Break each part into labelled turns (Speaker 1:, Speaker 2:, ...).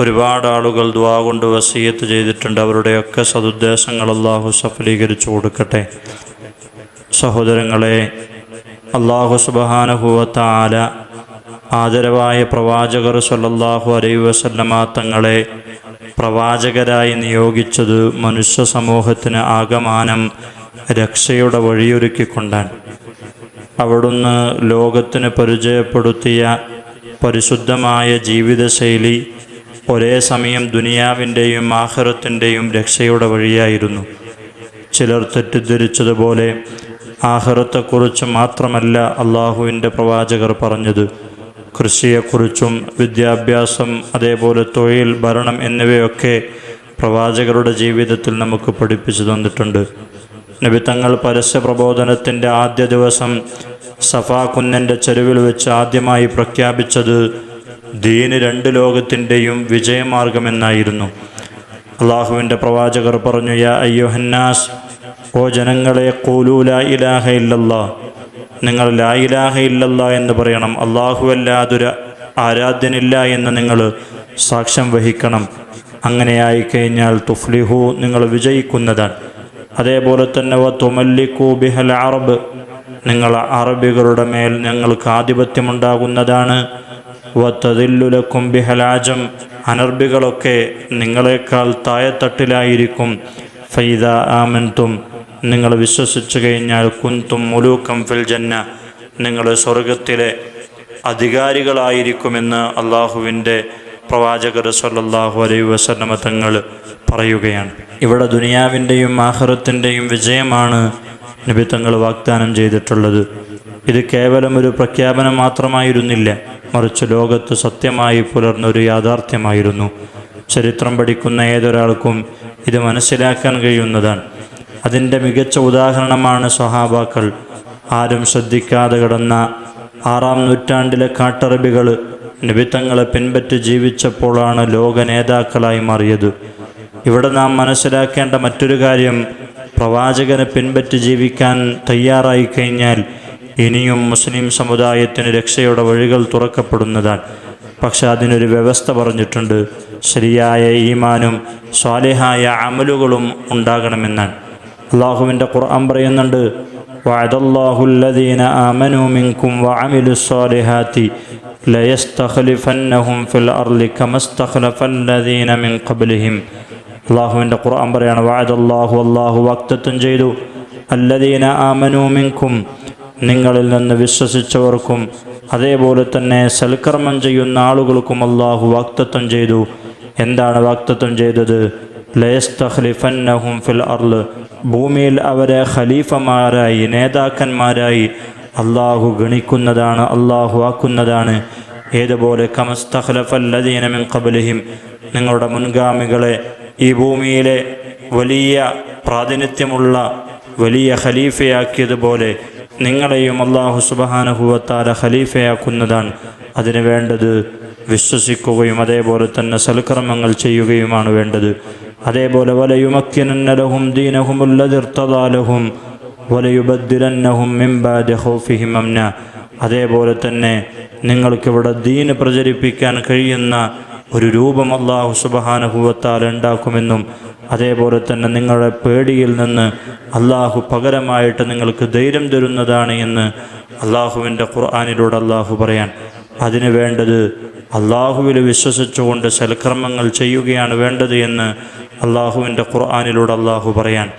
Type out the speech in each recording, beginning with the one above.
Speaker 1: ഒരുപാട് ആളുകൾ ദ്വാ കൊണ്ട് വസീയത്ത് ചെയ്തിട്ടുണ്ട്. അവരുടെയൊക്കെ സതുദ്ദേശങ്ങൾ അള്ളാഹു സഫലീകരിച്ചു കൊടുക്കട്ടെ. സഹോദരങ്ങളെ അള്ളാഹു സുബഹാനുഭവത്താല ആദരവായ പ്രവാചകർ സല്ലല്ലാഹു അലൈഹി വസല്ലമ തങ്ങളെ പ്രവാചകരായി നിയോഗിച്ചത് മനുഷ്യ സമൂഹത്തിന് ആകമാനം രക്ഷയുടെ വഴിയൊരുക്കിക്കൊണ്ടാണ് അവിടുന്ന് ലോകത്തിന് പരിചയപ്പെടുത്തിയ പരിശുദ്ധമായ ജീവിതശൈലി ഒരേ സമയം ദുനിയാവിന്റെയും ആഹ്റത്തിന്റെയും രക്ഷയുടെ വഴിയായിരുന്നു. ചിലർ തെറ്റിദ്ധരിച്ചതുപോലെ ആഹ്റത്തെക്കുറിച്ച് മാത്രമല്ല അള്ളാഹുവിന്റെ പ്രവാചകർ പറഞ്ഞത്. കൃഷിയെക്കുറിച്ചും വിദ്യാഭ്യാസം അതേപോലെ തൊഴിൽ ഭരണം എന്നിവയൊക്കെ പ്രവാചകരുടെ ജീവിതത്തിൽ നമുക്ക് പഠിപ്പിച്ചു തന്നിട്ടുണ്ട്. നബി തങ്ങൾ പരസ്യ പ്രബോധനത്തിന്റെ ആദ്യ ദിവസം സഫാ കുന്നന്റെ ചെരുവിൽ വെച്ച് ആദ്യമായി പ്രഖ്യാപിച്ചത് ദീന് രണ്ട് ലോകത്തിന്റെയും വിജയമാർഗമെന്നായിരുന്നു. അള്ളാഹുവിന്റെ പ്രവാചകർ പറഞ്ഞു യാ അയ്യോഹന്നാസ് ഓ ജനങ്ങളെ കൂലൂല ഇലാഹ ഇല്ലല്ലാ. നിങ്ങൾ ലാ ഇലാഹ ഇല്ലല്ലാ എന്ന് പറയണം. അള്ളാഹുവല്ലാതൊരു ആരാധ്യനില്ല എന്ന് നിങ്ങൾ സാക്ഷ്യം വഹിക്കണം. അങ്ങനെയായി കഴിഞ്ഞാൽ തുഫ്ലിഹു നിങ്ങൾ വിജയിക്കുന്നതാണ്. അതേപോലെ വ തുമല്ലിക്കു ബിഹൽ അറബ്. നിങ്ങൾ അറബികളുടെ മേൽ ഞങ്ങൾക്ക് ആധിപത്യമുണ്ടാകുന്നതാണ്. വത്തതില്ലുലക്കും ബിഹലാജം. അനർബികളൊക്കെ നിങ്ങളെക്കാൾ താഴെത്തട്ടിലായിരിക്കും. ഫൈദ ആമൻതും നിങ്ങൾ വിശ്വസിച്ചു കഴിഞ്ഞാൽ കുന്തും മുലൂക്കം ഫിൽ ജന്ന നിങ്ങൾ സ്വർഗത്തിലെ അധികാരികളായിരിക്കുമെന്ന് അള്ളാഹുവിന്റെ പ്രവാചകർ സല്ലാഹു അലൈ വസല്ലമ തങ്ങൾ പറയുകയാണ്. ഇവിടെ ദുനിയാവിന്റെയും ആഹ്റത്തിന്റെയും വിജയമാണ് നബി തങ്ങൾ വാഗ്ദാനം ചെയ്തിട്ടുള്ളത്. ഇത് കേവലം ഒരു പ്രഖ്യാപനം മാത്രമായിരുന്നില്ല. മറിച്ച് ലോകത്ത് സത്യമായി പുലർന്നൊരു യാഥാർത്ഥ്യമായിരുന്നു. ചരിത്രം പഠിക്കുന്ന ഏതൊരാൾക്കും ഇത് മനസ്സിലാക്കാൻ കഴിയുന്നതാണ്. അതിന്റെ മികച്ച ഉദാഹരണമാണ് സ്വഹാബാക്കൾ. ആരും ശ്രദ്ധിക്കാതെ കിടന്ന ആറാം നൂറ്റാണ്ടിലെ കാട്ടറബികൾ നിബിത്തങ്ങളെ പിൻപറ്റി ജീവിച്ചപ്പോഴാണ് ലോക നേതാക്കളായി മാറിയത്. ഇവിടെ നാം മനസ്സിലാക്കേണ്ട മറ്റൊരു കാര്യം പ്രവാചകനെ പിൻപറ്റി ജീവിക്കാൻ തയ്യാറായി കഴിഞ്ഞാൽ ഇനിയും മുസ്ലിം സമുദായത്തിന് രക്ഷയുടെ വഴികൾ തുറക്കപ്പെടുന്നതാണ് പക്ഷെ അതിനൊരു വ്യവസ്ഥ പറഞ്ഞിട്ടുണ്ട്. ശരിയായ ഈമാനും സ്വാലിഹായ അമലുകളും ഉണ്ടാകണമെന്നാണ്. അള്ളാഹുവിന്റെ ഖുർആൻ പറയുന്നുണ്ട് വഅദല്ലാഹുല്ലദീന ആമനു മിൻകും വഅമിലു സ്വാലിഹാത്തി ലയസ്തഖ്ലിഫന്നഹും ഫിൽ മിൻ ഖബ്ലിഹിം. അള്ളാഹുവിന്റെ ഖുർആൻ പറയാണ് വായതല്ലാഹു അള്ളാഹു വാക്തത്വം ചെയ്തു അല്ലദീന ആമനു മിൻകും നിങ്ങളിൽ നിന്ന് വിശ്വസിച്ചവർക്കും അതേപോലെ തന്നെ സൽക്കർമ്മം ചെയ്യുന്ന ആളുകൾക്കും അള്ളാഹു വാക്തത്വം ചെയ്തു. എന്താണ് വാക്തത്വം ചെയ്തത്? ഫിൽ അർൾ. ഭൂമിയിൽ അവരെ ഖലീഫമാരായി നേതാക്കന്മാരായി അള്ളാഹു ഗണിക്കുന്നതാണ് അള്ളാഹു ആക്കുന്നതാണ്. ഏതുപോലെ? കമസ്തഖ്ലഫല്ലദീനമിൻ നിങ്ങളുടെ മുൻഗാമികളെ ഈ ഭൂമിയിലെ വലിയ പ്രാതിനിധ്യമുള്ള വലിയ ഖലീഫയാക്കിയതുപോലെ നിങ്ങളെയും അള്ളാഹു സുബഹാനുഭവത്താല ഖലീഫയാക്കുന്നതാണ്. അതിന് വേണ്ടത് വിശ്വസിക്കുകയും അതേപോലെ തന്നെ സൽക്കർമ്മങ്ങൾ ചെയ്യുകയുമാണ് വേണ്ടത്. അതേപോലെ വലയുമക്കിനന്നലഹും ദീനഹുമുല്ലതിർത്തതാലഹും വലയുബദ്ദിരന്നഹും മിംബാദ് ഹൗഫിഹിം അതേപോലെ തന്നെ നിങ്ങൾക്കിവിടെ ദീന് പ്രചരിപ്പിക്കാൻ കഴിയുന്ന ഒരു രൂപം അള്ളാഹു സുബഹാനുഭവത്താൽ ഉണ്ടാക്കുമെന്നും അതേപോലെ തന്നെ നിങ്ങളുടെ പേടിയിൽ നിന്ന് അള്ളാഹു പകരമായിട്ട് നിങ്ങൾക്ക് ധൈര്യം തരുന്നതാണ് എന്ന് അള്ളാഹുവിന്റെ ഖുർആാനിലൂടെ അള്ളാഹു പറയാൻ. അതിന് വേണ്ടത് അള്ളാഹുവിൽ വിശ്വസിച്ചുകൊണ്ട് സൽക്രമങ്ങൾ ചെയ്യുകയാണ് വേണ്ടത് എന്ന് അള്ളാഹുവിന്റെ ഖുർആാനിലൂടെ അള്ളാഹു പറയാൻ.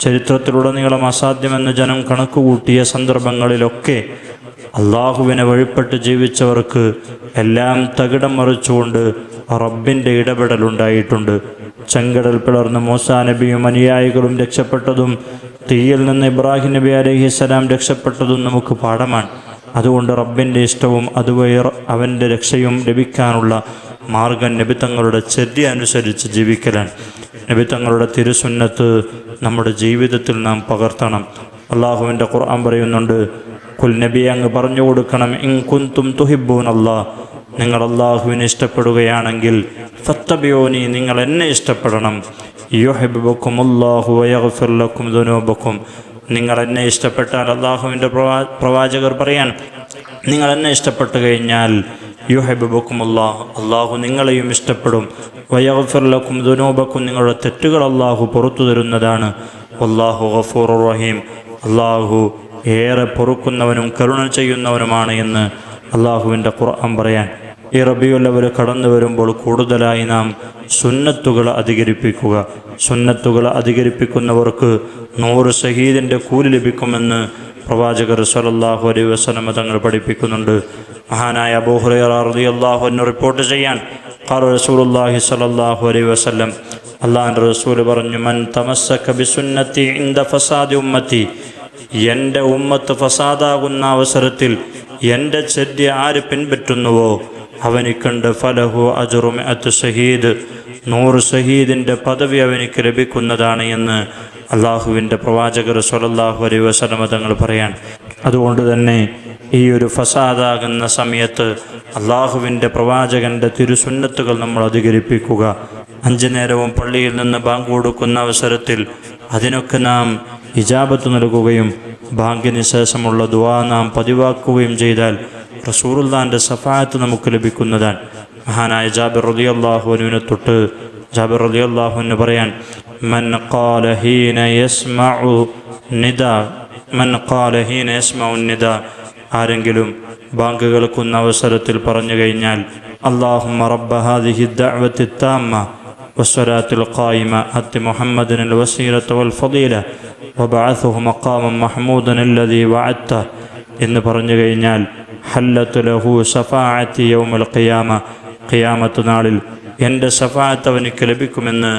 Speaker 1: ചരിത്രത്തിലുടനീളം അസാധ്യമെന്ന് ജനം കണക്കുകൂട്ടിയ സന്ദർഭങ്ങളിലൊക്കെ അള്ളാഹുവിനെ വഴിപ്പെട്ട് ജീവിച്ചവർക്ക് എല്ലാം തകിടം മറിച്ചുകൊണ്ട് റബ്ബിന്റെ ഇടപെടലുണ്ടായിട്ടുണ്ട് ചെങ്കടൽ പിളർന്ന് മൂസാ നബിയും അനുയായികളും രക്ഷപ്പെട്ടതും തീയിൽ നിന്ന് ഇബ്രാഹിം നബി അലഹിസ്സലാം രക്ഷപ്പെട്ടതും നമുക്ക് പാഠമാണ്. അതുകൊണ്ട് റബ്ബിന്റെ ഇഷ്ടവും അതുവഴി അവന്റെ രക്ഷയും ലഭിക്കാനുള്ള മാർഗം നബി തങ്ങളുടെ ചര്യ അനുസരിച്ച് ജീവിക്കലാണ്. നബി തങ്ങളുടെ തിരുസുന്നത്ത് നമ്മുടെ ജീവിതത്തിൽ നാം പകർത്തണം. അള്ളാഹുവിന്റെ ഖുർആൻ പറയുന്നുണ്ട് കുൽ നബി അങ്ങ് പറഞ്ഞു കൊടുക്കണം. ഇൻ കുന്തും തുഹിബൂൻ അള്ളാഹ് നിങ്ങൾ അള്ളാഹുവിനെ ഇഷ്ടപ്പെടുകയാണെങ്കിൽ ഫത്തബിയോനി നിങ്ങൾ എന്നെ ഇഷ്ടപ്പെടണം. യുഹിബുക്കും അള്ളാഹു വയഫിർലക്കും ദുനൂബക്കും. നിങ്ങൾ എന്നെ ഇഷ്ടപ്പെട്ടാൽ അള്ളാഹുവിന്റെ പ്രവാ പ്രവാചകർ പറയാൻ നിങ്ങൾ എന്നെ ഇഷ്ടപ്പെട്ടു കഴിഞ്ഞാൽ യുഹബുബക്കും അള്ളാഹു അള്ളാഹു നിങ്ങളെയും ഇഷ്ടപ്പെടും. വയഫിർലക്കും ദുനൂബക്കും നിങ്ങളുടെ തെറ്റുകൾ അള്ളാഹു പുറത്തു തരുന്നതാണ്. അള്ളാഹു ഗഫൂർ റഹീം. അള്ളാഹു ഏറെ പൊറുക്കുന്നവനും കരുണ ചെയ്യുന്നവനുമാണ് എന്ന് അള്ളാഹുവിന്റെ ഖുർആൻ പറയാൻ. ഈ റബിയുള്ളവർ കടന്നു വരുമ്പോൾ കൂടുതലായി നാം സുന്നത്തുകൾ അധികരിപ്പിക്കുക. സുന്നത്തുകൾ അധികരിപ്പിക്കുന്നവർക്ക് നൂറ് ഷഹീദിന്റെ കൂലി ലഭിക്കുമെന്ന് പ്രവാചകർ സലല്ലാഹു അലൈ വസ്ലമ തങ്ങൾ പഠിപ്പിക്കുന്നുണ്ട്. മഹാനായ അബൂഹുറി അള്ളാഹു എന്നെ റിപ്പോർട്ട് ചെയ്യാൻ ഖാർ റസൂലുള്ളാഹി സലല്ലാഹു അലൈഹി വസല്ലം അള്ളാഹിന്റെ റസൂൽ പറഞ്ഞു മൻ തമസ്സക ഇൻ ഇന്ദ ഫസാദി ഉമ്മത്തി എന്റെ ഉമ്മത്ത് ഫസാദാകുന്ന അവസരത്തിൽ എന്റെ ചര്യ ആര് പിൻപറ്റുന്നുവോ അവനിക്കുണ്ട് ഫലഹു അജുറും അത്ത് ഷഹീദ് നൂറ് ഷഹീദിന്റെ പദവി അവനിക്ക് ലഭിക്കുന്നതാണ് എന്ന് അള്ളാഹുവിന്റെ പ്രവാചകർ സൊലല്ലാഹു അലൈ വസലമ തങ്ങൾ പറയാൻ അതുകൊണ്ട് തന്നെ ഈ ഒരു ഫസാദാകുന്ന സമയത്ത് അള്ളാഹുവിന്റെ പ്രവാചകന്റെ തിരുസുന്നത്തുകൾ നമ്മൾ അധികരിപ്പിക്കുക. അഞ്ചു നേരവും പള്ളിയിൽ നിന്ന് ബാങ്ക് കൊടുക്കുന്ന അവസരത്തിൽ അതിനൊക്കെ നാം ഇജാബത്ത് നൽകുകയും ഭാഗ്യന് ശേഷമുള്ള ദുവാ നാം പതിവാക്കുകയും ചെയ്താൽ റസൂറുല്ലാന്റെ സഫായത്ത് നമുക്ക് ലഭിക്കുന്നതാണ്. മഹാനായ ജാബിർ റലി അള്ളാഹുവിനെ തൊട്ട് ജാബിർ റലി അള്ളാഹുവിന് പറയാൻ മൻ ഖാല ഹീന യസ്മഉ നിദ മൻ ഖാല ഹീന യസ്മഉ നിദ ആരെങ്കിലും ബാങ്ക് കേൾക്കുന്ന അവസരത്തിൽ പറഞ്ഞു കഴിഞ്ഞാൽ അള്ളാഹും റബ്ബ ഹാദിഹി ദഅവത്തി താമ്മ ഖായിമ അത്തി മുഹമ്മദിനുൽ വസീലത്ത് വൽ ഫദീല വബഅസുഹു മക്കാമം മഹ്മൂദൻ അല്ലതി വഅത്ത എന്ന് പറഞ്ഞു കഴിഞ്ഞാൽ ഹല്ലത്തു ലഹു ഷഫാഅത്തി യൗമൽ ഖിയാമ. ഖിയാമത്ത് നാളിൽ എന്റെ ഷഫാഅത്ത് അവനിക്ക് ലഭിക്കുമെന്ന്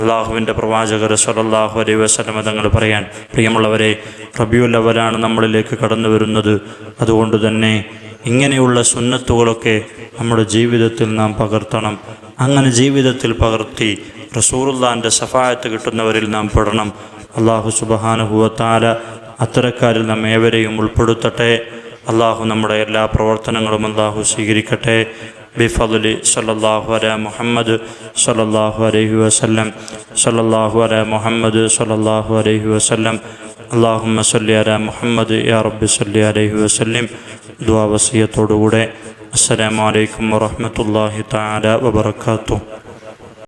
Speaker 1: അള്ളാഹുവിന്റെ പ്രവാചകർ സലല്ലാഹു അലൈ വസ്ലമ തങ്ങൾ പറയാൻ പ്രിയമുള്ളവരെ റബിയുല്ലവലാണ് നമ്മളിലേക്ക് കടന്നു വരുന്നത്. അതുകൊണ്ട് തന്നെ ഇങ്ങനെയുള്ള സുന്നത്തുകളൊക്കെ നമ്മുടെ ജീവിതത്തിൽ നാം പകർത്തണം. അങ്ങനെ ജീവിതത്തിൽ പകർത്തി റസൂറുല്ലാന്റെ സഫായത്ത് കിട്ടുന്നവരിൽ നാം പെടണം. അള്ളാഹു സുബഹാനുഭവത്താല അത്തരക്കാരിൽ നമ്മേവരെയും ഉൾപ്പെടുത്തട്ടെ. അള്ളാഹു നമ്മുടെ എല്ലാ പ്രവർത്തനങ്ങളും അള്ളാഹു സ്വീകരിക്കട്ടെ. ബിഫലി സല്ലല്ലാഹു അല മുഹമ്മദ് സല്ലല്ലാഹു അലൈഹി വസല്ലം. സല്ലല്ലാഹു അല മുഹമ്മദ് സല്ലല്ലാഹു അലൈഹി വസല്ലം. അള്ളാഹുമ്മ സല്ലി അല മുഹമ്മദ് യാ റബ്ബി സല്ലി അലൈഹി വസല്ലം. ദ്വാവസീയത്തോടുകൂടെ അസ്സലാമു അലൈക്കും വറഹ്മത്തുള്ളാഹി തആല വബറകാതുഹു.